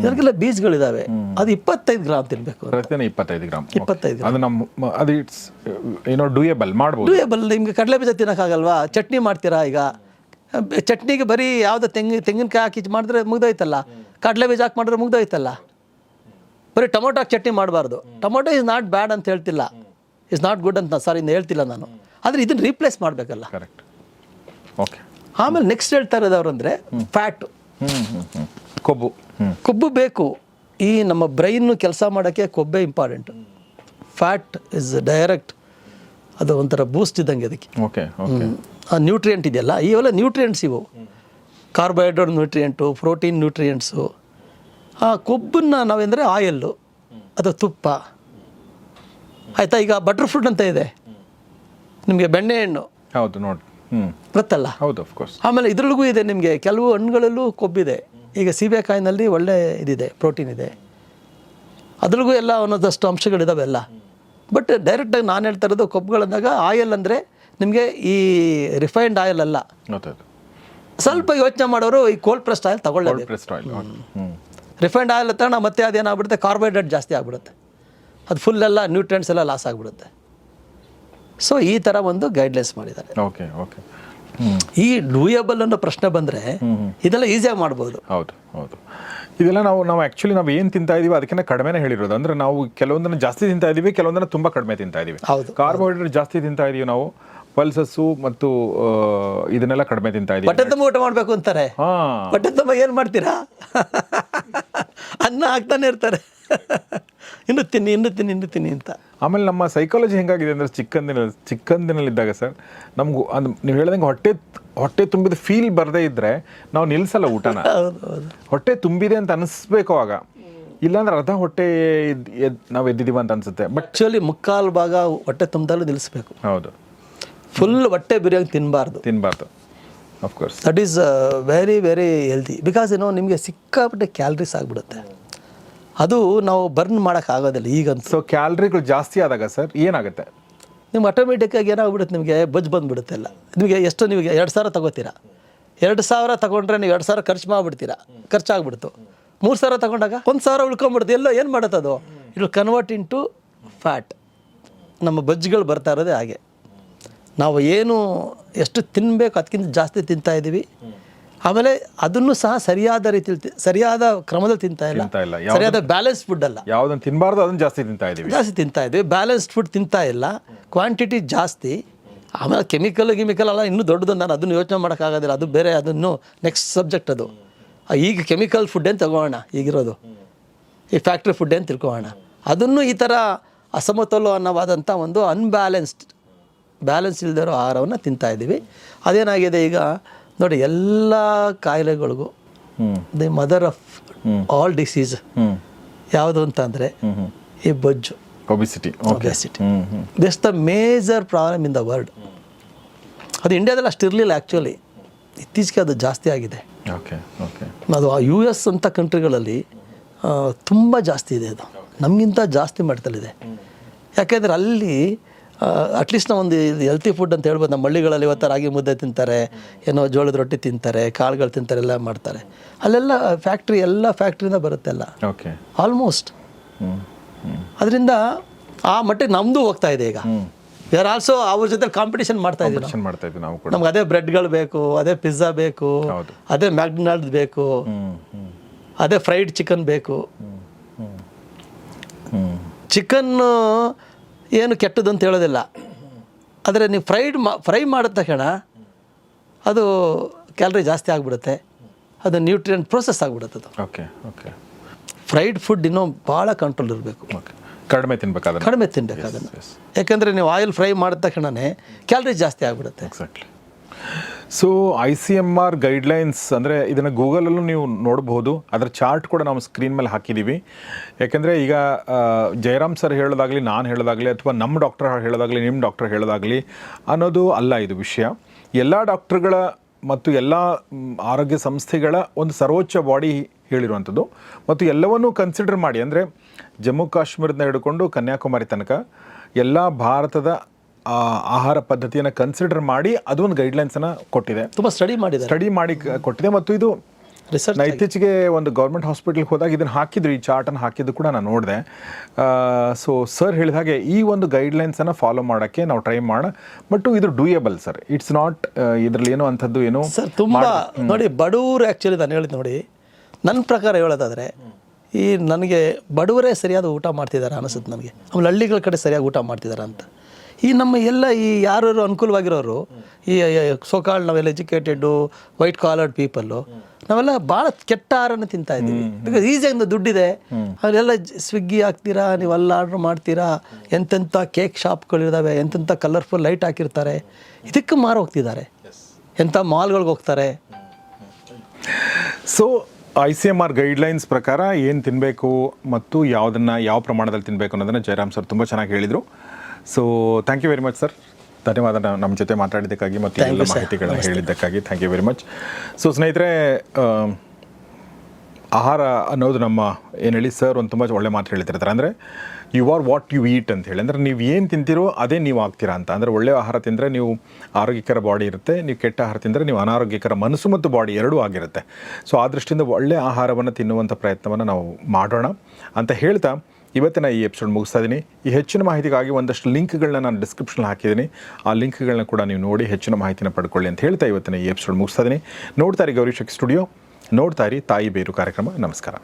ಇದಕ್ಕೆಲ್ಲ ಬೀಜಗಳಿದಾವೆ. ಅದು ಇಪ್ಪತ್ತೈದು ಗ್ರಾಮ್ ತಿನ್ನಬೇಕು ಪ್ರತಿದಿನ ಇಪ್ಪತ್ತೈದು ಗ್ರಾಮ್ ಇಪ್ಪತ್ತೈದು ಅದು ನಮ್ಮ ಅದು ಇಟ್ಸ್ ಏನೋ ಡೂಯೇಬಲ್ ಮಾಡ್ಬೋದು. ಡೂಯಬಲ್ ನಿಮಗೆ ಕಡಲೆ ಬೀಜ ತಿನ್ನೋಕ್ಕಾಗಲ್ವಾ? ಚಟ್ನಿ ಮಾಡ್ತೀರಾ ಈಗ? ಚಟ್ನಿಗೆ ಬರೀ ಯಾವುದೋ ತೆಂಗಿನ ತೆಂಗಿನಕಾಯಿ ಹಾಕಿ ಮಾಡಿದ್ರೆ ಮುಗ್ದೋಯ್ತಲ್ಲ? ಕಡಲೆ ಬೀಜ ಹಾಕಿ ಮಾಡಿದ್ರೆ ಮುಗ್ದೋಯ್ತಲ್ಲ? ಬರೀ ಟೊಮೊಟೊ ಹಾಕಿ ಚಟ್ನಿ ಮಾಡಬಾರ್ದು. ಟೊಮೊಟೊ ಇಸ್ ನಾಟ್ ಬ್ಯಾಡ್ ಅಂತ ಹೇಳ್ತಿಲ್ಲ. ಇಸ್ ನಾಟ್ ಗುಡ್ ಅಂತ ಸರ್ ಇನ್ನು ಹೇಳ್ತಿಲ್ಲ ನಾನು. ಆದರೆ ಇದನ್ನು ರೀಪ್ಲೇಸ್ ಮಾಡಬೇಕಲ್ಲ. ಕರೆಕ್ಟ್ ಓಕೆ ಆಮೇಲೆ ನೆಕ್ಸ್ಟ್ ಹೇಳ್ತಾ ಇರೋದವ್ರು ಅಂದರೆ ಫ್ಯಾಟು ಕೊಬ್ಬು. ಕೊಬ್ಬು ಬೇಕು. ಈ ನಮ್ಮ ಬ್ರೈನ್ನು ಕೆಲಸ ಮಾಡೋಕ್ಕೆ ಕೊಬ್ಬೆ ಇಂಪಾರ್ಟೆಂಟ್ ಫ್ಯಾಟ್ ಇಸ್ ಡೈರೆಕ್ಟ್ ಅದು ಒಂಥರ ಬೂಸ್ಟ್ ಇದ್ದಂಗೆ ಅದಕ್ಕೆ. ಓಕೆ ಓಕೆ ಆ ನ್ಯೂಟ್ರಿಯೆಂಟ್ ಇದೆಯಲ್ಲ ಇವೆಲ್ಲ ನ್ಯೂಟ್ರಿಯೆಂಟ್ಸ್ ಇವು. ಕಾರ್ಬೋಹೈಡ್ರೇಟ್ ನ್ಯೂಟ್ರಿಯೆಂಟು ಪ್ರೋಟೀನ್ ನ್ಯೂಟ್ರಿಯೆಂಟ್ಸು ಆ ಕೊಬ್ಬನ್ನ ನಾವೆಂದರೆ ಆಯಲ್ಲು ಅದು ತುಪ್ಪ. ಆಯಿತಾ ಈಗ ಬಟರ್ ಫ್ರೂಟ್ ಅಂತ ಇದೆ. ನಿಮಗೆ ಬೆಣ್ಣೆ ಹಣ್ಣು. ಹೌದು ನೋಡಿ. ಹ್ಞೂ ಗೊತ್ತಲ್ಲ? ಹೌದು ಅಫ್ಕೋರ್ಸ್ ಆಮೇಲೆ ಇದ್ರೊಳಗೂ ಇದೆ ನಿಮಗೆ ಕೆಲವು ಹಣ್ಣುಗಳಲ್ಲೂ ಕೊಬ್ಬಿದೆ. ಈಗ ಸೀಬೆಕಾಯಿನಲ್ಲಿ ಒಳ್ಳೆ ಇದಿದೆ ಪ್ರೋಟೀನ್ ಇದೆ. ಅದ್ರೊಳಗೂ ಎಲ್ಲ ಒಂದೊಂದಷ್ಟು ಅಂಶಗಳಿದಾವೆ ಎಲ್ಲ. ಬಟ್ ಡೈರೆಕ್ಟಾಗಿ ನಾನು ಹೇಳ್ತಾ ಇರೋದು ಕೊಬ್ಬುಗಳಂದಾಗ ಆಯಿಲ್ ಅಂದರೆ ನಿಮಗೆ ಈ ರಿಫೈನ್ಡ್ ಆಯಿಲ್ ಅಲ್ಲ. ಸ್ವಲ್ಪ ಯೋಚನೆ ಮಾಡೋರು ಈ ಕೋಲ್ಡ್ ಪ್ರೆಸ್ಡ್ ಆಯಿಲ್ ತಗೊಳ್ಳೇಬೇಕು ರಿಫೈನ್ಡ್ ಆಯಿಲ್ ತಗೊಂಡು ಮತ್ತೆ ಅದೇನಾಗ್ಬಿಡುತ್ತೆ? ಕಾರ್ಬೋಹೈಡ್ರೇಟ್ ಜಾಸ್ತಿ ಆಗ್ಬಿಡುತ್ತೆ. ಅದು ಫುಲ್ ಎಲ್ಲ ನ್ಯೂಟ್ರಿಯೆಂಟ್ಸ್ ಎಲ್ಲ ಲಾಸ್ ಆಗಿಬಿಡುತ್ತೆ. ಸೊ ಈ ಥರ ಒಂದು ಗೈಡ್ಲೈನ್ಸ್ ಮಾಡಿದ್ದಾರೆ. ಓಕೆ ಓಕೆ ಈ ಡೂಯಬಲ್ ಅನ್ನೋ ಪ್ರಶ್ನೆ ಬಂದರೆ ಇದೆಲ್ಲ ಈಸಿಯಾಗಿ ಮಾಡ್ಬೋದು. ಹೌದು ಹೌದು. ಇದೆಲ್ಲ ನಾವು ನಾವು ಆ್ಯಕ್ಚುಲಿ ನಾವು ಏನು ತಿಂತಾ ಇದೀವಿ ಅದಕ್ಕಿಂತ ಕಡಿಮೆನೇ ಹೇಳಿರೋದು. ಅಂದರೆ ನಾವು ಕೆಲವೊಂದನ್ನು ಜಾಸ್ತಿ ತಿಂತಾ ಇದೀವಿ ಕೆಲವೊಂದನ್ನು ತುಂಬ ಕಡಿಮೆ ತಿಂತಾ ಇದೀವಿ. ಹೌದು. ಕಾರ್ಬೋಹೈಡ್ರೇಟ್ ಜಾಸ್ತಿ ತಿಂತಾ ಇದೀವಿ ನಾವು. ಪಲ್ಸಸ್ಸು ಮತ್ತು ಇದನ್ನೆಲ್ಲ ಕಡಿಮೆ ತಿಂತಾ ಇದೀವಿ. ಹೊಟ್ಟೆ ತುಂಬ ಊಟ ಮಾಡಬೇಕು ಅಂತಾರೆ. ಹಾಂ. ಹೊಟ್ಟೆ ತುಂಬ ಏನು ಮಾಡ್ತೀರಾ? ಅನ್ನ ಹಾಕ್ತಾನೆ ಇರ್ತಾರೆ. ಇನ್ನು ತಿನ್ನಿ ಇನ್ನು ತಿನ್ನಿ ಇನ್ನು ತಿನ್ನಿ ಅಂತ. ಆಮೇಲೆ ನಮ್ಮ ಸೈಕಾಲಜಿ ಹೆಂಗಾಗಿದೆ ಅಂದರೆ ಚಿಕ್ಕಂದಿನ ಚಿಕ್ಕಂದಿನಲ್ಲಿದ್ದಾಗ ಸರ್ ನಮಗೂ ಅದು ನೀವು ಹೇಳ್ದಂಗೆ ಹೊಟ್ಟೆ ಹೊಟ್ಟೆ ತುಂಬಿದ ಫೀಲ್ ಬರದೇ ಇದ್ದರೆ ನಾವು ನಿಲ್ಲಿಸಲ್ಲ ಊಟನ. ಹೊಟ್ಟೆ ತುಂಬಿದೆ ಅಂತ ಅನಿಸ್ಬೇಕು ಆಗ. ಇಲ್ಲಾಂದ್ರೆ ಅರ್ಧ ಹೊಟ್ಟೆ ನಾವು ಎದ್ದಿದ್ದೀವಿ ಅಂತ ಅನ್ಸುತ್ತೆ. ಬಟ್ ಆ್ಯಕ್ಚುಲಿ ಮುಕ್ಕಾಲು ಭಾಗ ಹೊಟ್ಟೆ ತುಂಬದಲ್ಲೂ ನಿಲ್ಲಿಸ್ಬೇಕು ಹೌದು. ಫುಲ್ ಹೊಟ್ಟೆ ಬಿರಿಯಾಗಿ ತಿನ್ನಬಾರ್ದು ತಿನ್ನಬಾರ್ದು of course that is very very healthy because ಏನೋ ನಿಮಗೆ ಸಿಕ್ಕಾಪಟ್ಟೆ ಕ್ಯಾಲ್ರೀಸ್ ಆಗಿಬಿಡುತ್ತೆ. ಅದು ನಾವು ಬರ್ನ್ ಮಾಡೋಕ್ಕಾಗೋದಿಲ್ಲ ಈಗಂತೂ. ಸೊ ಕ್ಯಾಲ್ರಿಗಳು ಜಾಸ್ತಿ ಆದಾಗ ಸರ್ ಏನಾಗುತ್ತೆ? ನಿಮ್ಗೆ ಆಟೋಮೆಟಿಕ್ಕಾಗಿ ಏನಾಗ್ಬಿಡುತ್ತೆ ನಿಮಗೆ? ಬಜ್ ಬಂದುಬಿಡುತ್ತೆ ಎಲ್ಲ. ನಿಮಗೆ ಎಷ್ಟು ನಿಮಗೆ? ಎರಡು ಸಾವಿರ ತಗೋತೀರಾ? ಎರಡು ಸಾವಿರ ತಗೊಂಡ್ರೆ ನೀವು ಎರಡು ಸಾವಿರ ಖರ್ಚು ಮಾಡಿಬಿಡ್ತೀರಾ? ಖರ್ಚಾಗ್ಬಿಡ್ತು ಮೂರು ಸಾವಿರ ತಗೊಂಡಾಗ ಒಂದು ಸಾವಿರ ಉಳ್ಕೊಂಬಿಡ್ತು ಎಲ್ಲ ಏನು ಮಾಡುತ್ತೆ ಅದು ಇಟ್ ಕನ್ವರ್ಟ್ ಇಂಟು ಫ್ಯಾಟ್ ನಮ್ಮ ಬಜ್ಗಳು ಬರ್ತಾ ಇರೋದೇ ಹಾಗೆ. ನಾವು ಏನು ಎಷ್ಟು ತಿನ್ನಬೇಕು ಅದಕ್ಕಿಂತ ಜಾಸ್ತಿ ತಿಂತಾ ಇದ್ದೀವಿ. ಆಮೇಲೆ ಅದನ್ನು ಸಹ ಸರಿಯಾದ ರೀತಿಯಲ್ಲಿ ಸರಿಯಾದ ಕ್ರಮದಲ್ಲಿ ತಿಂತಾ ಇಲ್ಲ. ಸರಿಯಾದ ಬ್ಯಾಲೆನ್ಸ್ ಫುಡ್ ಅಲ್ಲ. ಯಾವುದನ್ನು ತಿನ್ನಬಾರ್ದು ಅದನ್ನು ಜಾಸ್ತಿ ತಿಂತಾ ಇದ್ದೀವಿ. ಜಾಸ್ತಿ ತಿಂತಾ ಇದ್ದೀವಿ. ಬ್ಯಾಲೆನ್ಸ್ಡ್ ಫುಡ್ ತಿಂತಾ ಇಲ್ಲ. ಕ್ವಾಂಟಿಟಿ ಜಾಸ್ತಿ. ಆಮೇಲೆ ಕೆಮಿಕಲ್ ಗಿಮಿಕಲ್ ಅಲ್ಲ ಇನ್ನೂ ದೊಡ್ಡದು ನಾನು ಅದನ್ನು ಯೋಚನೆ ಮಾಡೋಕ್ಕಾಗೋದಿಲ್ಲ. ಅದು ಬೇರೆ ಅದನ್ನು ನೆಕ್ಸ್ಟ್ ಸಬ್ಜೆಕ್ಟ್ ಅದು. ಈಗ ಕೆಮಿಕಲ್ ಫುಡ್ ಏನು ತಗೋಣ ಈಗಿರೋದು. ಈ ಫ್ಯಾಕ್ಟ್ರಿ ಫುಡ್ ಏನು ತಿಳ್ಕೊಳ್ಳೋಣ ಅದನ್ನು ಈ ಥರ ಅಸಮತೋಲನವಾದಂಥ ಒಂದು ಅನ್ಬ್ಯಾಲೆನ್ಸ್ಡ್ ಬ್ಯಾಲೆನ್ಸ್ ಇಲ್ಲದಿರೋ ಆಹಾರವನ್ನು ತಿಂತಾ ಇದ್ದೀವಿ. ಅದೇನಾಗಿದೆ ಈಗ ನೋಡಿ ಎಲ್ಲ ಕಾಯಿಲೆಗಳಿಗೂ the mother of all disease ಯಾವುದು ಅಂತಂದರೆ ಈ ಬೊಜ್ಜು. Obesity obesity this the major problem in the world ಅದು ಇಂಡಿಯಾದಲ್ಲಿ ಅಷ್ಟು ಇರಲಿಲ್ಲ ಆ್ಯಕ್ಚುಲಿ ಇತ್ತೀಚೆಗೆ ಅದು ಜಾಸ್ತಿ ಆಗಿದೆ. ಓಕೆ ಓಕೆ ಅದು ಆ ಯು ಎಸ್ ಅಂತ ಕಂಟ್ರಿಗಳಲ್ಲಿ ತುಂಬ ಜಾಸ್ತಿ ಇದೆ ಅದು. ನಮಗಿಂತ ಜಾಸ್ತಿ ಮಟ್ಟದಲ್ಲಿದೆ. ಯಾಕೆಂದರೆ ಅಲ್ಲಿ ಅಟ್ಲೀಸ್ಟ್ ನಾವು ಒಂದು ಹೆಲ್ತಿ ಫುಡ್ ಅಂತ ಹೇಳ್ಬೋದು. ನಮ್ಮ ಹಳ್ಳಿಗಳಲ್ಲಿ ಇವತ್ತು ರಾಗಿ ಮುದ್ದೆ ತಿಂತಾರೆ ಏನೋ ಜೋಳದ ರೊಟ್ಟಿ ತಿಂತಾರೆ ಕಾಳುಗಳು ತಿಂತಾರೆ ಎಲ್ಲ ಮಾಡ್ತಾರೆ. ಅಲ್ಲೆಲ್ಲ ಫ್ಯಾಕ್ಟ್ರಿ ಎಲ್ಲ ಫ್ಯಾಕ್ಟ್ರಿಯಿಂದ ಬರುತ್ತೆಲ್ಲ ಓಕೆ ಆಲ್ಮೋಸ್ಟ್ ಅದರಿಂದ ಆ ಮಟ್ಟಿಗೆ ನಮ್ಮದು ಹೋಗ್ತಾ ಇದೆ ಈಗ. ವಿ ಆರ್ ಆಲ್ಸೋ ಅವ್ರ ಜೊತೆ ಕಾಂಪಿಟೇಷನ್ ಮಾಡ್ತಾ ಇದ್ದೀವಿ ಮಾಡ್ತಾ ಇದ್ವಿ ನಾವು ಕೂಡ. ನಮ್ಗೆ ಅದೇ ಬ್ರೆಡ್ಗಳು ಬೇಕು ಅದೇ ಪಿಜ್ಜಾ ಬೇಕು ಅದೇ ಮ್ಯಾಕ್ಡೊನಾಲ್ಡ್ ಬೇಕು ಅದೇ ಫ್ರೈಡ್ ಚಿಕನ್ ಬೇಕು. ಚಿಕನ್ನು ಚಿಕನ್ ಏನು ಕೆಟ್ಟದ್ದು ಅಂತ ಹೇಳೋದಿಲ್ಲ. ಆದರೆ ನೀವು ಫ್ರೈಡ್ ಮಾ ಫ್ರೈ ಮಾಡಿದ ತಕ್ಷಣ ಅದು ಕ್ಯಾಲ್ರಿ ಜಾಸ್ತಿ ಆಗಿಬಿಡುತ್ತೆ. ಅದು ನ್ಯೂಟ್ರಿಯೆಂಟ್ ಪ್ರೋಸೆಸ್ ಆಗಿಬಿಡುತ್ತೆ ಅದು. Okay okay. ಫ್ರೈಡ್ ಫುಡ್ ಇನ್ನೂ ಭಾಳ ಕಂಟ್ರೋಲ್ ಇರಬೇಕು. ಕಡಿಮೆ ತಿನ್ಬೇಕಾದ್ರೆ ಕಡಿಮೆ ತಿನ್ಬೇಕು ಅದನ್ನು. ಯಾಕೆಂದರೆ ನೀವು ಆಯಿಲ್ ಫ್ರೈ ಮಾಡಿದ ತಕ್ಷಣವೇ ಕ್ಯಾಲ್ರಿ ಜಾಸ್ತಿ ಆಗಿಬಿಡುತ್ತೆ. Exactly so I C M R guidelines ಅಂದರೆ ಇದನ್ನು ಗೂಗಲಲ್ಲೂ ನೀವು ನೋಡಬಹುದು. ಅದರ ಚಾರ್ಟ್ ಕೂಡ ನಾವು ಸ್ಕ್ರೀನ್ ಮೇಲೆ ಹಾಕಿದ್ದೀವಿ ಯಾಕೆಂದರೆ ಈಗ ಜಯರಾಮ್ ಸರ್ ಹೇಳೋದಾಗಲಿ, ನಾನು ಹೇಳೋದಾಗಲಿ, ಅಥವಾ ನಮ್ಮ ಡಾಕ್ಟರ್ ಹೇಳೋದಾಗಲಿ ನಿಮ್ಮ ಡಾಕ್ಟರ್ ಹೇಳೋದಾಗಲಿ ಅನ್ನೋದು ಅಲ್ಲ ಇದು ವಿಷಯ. ಎಲ್ಲ ಡಾಕ್ಟರ್ಗಳ ಮತ್ತು ಎಲ್ಲ ಆರೋಗ್ಯ ಸಂಸ್ಥೆಗಳ ಒಂದು ಸರ್ವೋಚ್ಚ ಬಾಡಿ ಹೇಳಿರುವಂಥದ್ದು. ಮತ್ತು ಎಲ್ಲವನ್ನೂ ಕನ್ಸಿಡರ್ ಮಾಡಿ. ಅಂದರೆ ಜಮ್ಮು ಕಾಶ್ಮೀರದಿಂದ ಹಿಡ್ಕೊಂಡು ಕನ್ಯಾಕುಮಾರಿ ತನಕ ಎಲ್ಲ ಭಾರತದ ಆಹಾರ ಪದ್ಧತಿಯನ್ನು ಕನ್ಸಿಡರ್ ಮಾಡಿ ಅದೊಂದು ಗೈಡ್ಲೈನ್ಸನ್ನು ಕೊಟ್ಟಿದೆ. ತುಂಬ ಸ್ಟಡಿ ಮಾಡಿದೆ ಸ್ಟಡಿ ಮಾಡಿ ಕೊಟ್ಟಿದೆ ಮತ್ತು ಇದು ರಿಸರ್ಚ್ ನಾ ಇತ್ತೀಚೆಗೆ ಒಂದು ಗೌರ್ಮೆಂಟ್ ಹಾಸ್ಪಿಟಲ್ಗೆ ಹೋದಾಗ ಇದನ್ನು ಹಾಕಿದ್ರು ಈ ಚಾರ್ಟನ್ನು ಹಾಕಿದ್ದು ಕೂಡ ನಾನು ನೋಡಿದೆ. ಸೊ ಸರ್ ಹೇಳಿದ ಹಾಗೆ ಈ ಒಂದು ಗೈಡ್ಲೈನ್ಸನ್ನು ಫಾಲೋ ಮಾಡೋಕ್ಕೆ ನಾವು ಟ್ರೈ ಮಾಡೋಣ ಬಟ್ ಇದು ಡೂಯಬಲ್ ಸರ್ ಇಟ್ಸ್ ನಾಟ್ ಇದರಲ್ಲಿ ಏನೋ ಅಂಥದ್ದು ಏನೋ ಸರ್ ತುಂಬ ನೋಡಿ ಬಡವರು ಆ್ಯಕ್ಚುಲಿ ನಾನು ಹೇಳಿದ್ ನೋಡಿ ನನ್ನ ಪ್ರಕಾರ ಹೇಳೋದಾದರೆ ಈ ನನಗೆ ಬಡವರೇ ಸರಿಯಾದ ಊಟ ಮಾಡ್ತಿದ್ದಾರೆ ಅನಿಸುತ್ತೆ ನನಗೆ ಆಮೇಲೆ ಹಳ್ಳಿಗಳ ಕಡೆ ಸರಿಯಾಗಿ ಊಟ ಮಾಡ್ತಿದ್ದಾರೆ ಅಂತ ಈ ನಮ್ಮ ಎಲ್ಲ ಈ ಯಾರು ಅನುಕೂಲವಾಗಿರೋರು ಈ ಸೋಕಾಳ್ ನಾವೆಲ್ಲ ಎಜುಕೇಟೆಡ್ ವೈಟ್ ಕಾಲರ್ಡ್ ಪೀಪಲ್ಲು ನಾವೆಲ್ಲ ಭಾಳ ಕೆಟ್ಟ ಆಹಾರನ ತಿಂತಾ ಇದ್ದೀವಿ. ಬಿಕಾಸ್ ಈಸಿಯಾಗಿ ದುಡ್ಡಿದೆ. ಅಲ್ಲೆಲ್ಲ ಸ್ವಿಗ್ಗಿ ಹಾಕ್ತೀರಾ ನೀವೆಲ್ಲ ಆರ್ಡ್ರ್ ಮಾಡ್ತೀರಾ ಎಂತೆಂಥ ಕೇಕ್ ಶಾಪ್ಗಳಿದಾವೆ ಎಂತೆಂಥ ಕಲರ್ಫುಲ್ ಲೈಟ್ ಹಾಕಿರ್ತಾರೆ. ಇದಕ್ಕೆ ಮಾರು ಹೋಗ್ತಿದ್ದಾರೆ. ಎಂಥ ಮಾಲ್ಗಳಿಗೆ ಹೋಗ್ತಾರೆ. So I C M R guidelines ಪ್ರಕಾರ ಏನು ತಿನ್ನಬೇಕು ಮತ್ತು ಯಾವುದನ್ನು ಯಾವ ಪ್ರಮಾಣದಲ್ಲಿ ತಿನ್ನಬೇಕು ಅನ್ನೋದನ್ನು ಜಯರಾಮ್ ಸರ್ ತುಂಬ ಚೆನ್ನಾಗಿ ಹೇಳಿದರು. So thank you very much sir ಧನ್ಯವಾದ ನಮ್ಮ ಜೊತೆ ಮಾತಾಡಿದ್ದಕ್ಕಾಗಿ ಮತ್ತು ಎಲ್ಲ ಮಾಹಿತಿಗಳನ್ನು ಹೇಳಿದ್ದಕ್ಕಾಗಿ thank you very much so ಸ್ನೇಹಿತರೆ ಆಹಾರ ಅನ್ನೋದು ನಮ್ಮ ಏನು ಹೇಳಿ ಸರ್ ಒಂದು ತುಂಬ ಒಳ್ಳೆ ಮಾತು ಹೇಳ್ತಿರ್ತಾರೆ ಅಂದರೆ you are what you eat ಅಂತ ಹೇಳಿ. ಅಂದರೆ ನೀವು ಏನು ತಿಂತೀರೋ ಅದೇ ನೀವು ಆಗ್ತೀರಾ ಅಂತ. ಅಂದರೆ ಒಳ್ಳೆ ಆಹಾರ ತಿಂದರೆ ನೀವು ಆರೋಗ್ಯಕರ ಬಾಡಿ ಇರುತ್ತೆ. ನೀವು ಕೆಟ್ಟ ಆಹಾರ ತಿಂದರೆ ನೀವು ಅನಾರೋಗ್ಯಕರ ಮನಸ್ಸು ಮತ್ತು ಬಾಡಿ ಎರಡೂ ಆಗಿರುತ್ತೆ. ಸೊ ಆ ದೃಷ್ಟಿಯಿಂದ ಒಳ್ಳೆ ಆಹಾರವನ್ನು ತಿನ್ನುವಂಥ ಪ್ರಯತ್ನವನ್ನು ನಾವು ಮಾಡೋಣ ಅಂತ ಹೇಳ್ತಾ ಇವತ್ತಿನ ಈ ಎಪಿಸೋಡ್ ಮುಗಿಸ್ತಾ ಇದ್ದೀನಿ ಈ ಹೆಚ್ಚಿನ ಮಾಹಿತಿಗಾಗಿ ಒಂದಷ್ಟು ಲಿಂಕ್ಗಳನ್ನ ನಾನು ಡಿಸ್ಕ್ರಿಪ್ಷನ್ ಹಾಕಿದ್ದೀನಿ. ಆ ಲಿಂಕ್ಗಳನ್ನ ಕೂಡ ನೀವು ನೋಡಿ ಹೆಚ್ಚಿನ ಮಾಹಿತಿನ ಪಡ್ಕೊಳ್ಳಿ ಅಂತ ಹೇಳ್ತಾ ಇವತ್ತಿನ ಈ ಎಪಿಸೋಡ್ ಮುಗಿಸ್ತಾ ಇದ್ದೀನಿ ನೋಡ್ತಾ ಇರಿ ಗೌರಿ ಶಕ್ತಿ ಸ್ಟುಡಿಯೋ ನೋಡ್ತಾ ಇರಿ ತಾಯಿ ಬೇರು ಕಾರ್ಯಕ್ರಮ. ನಮಸ್ಕಾರ.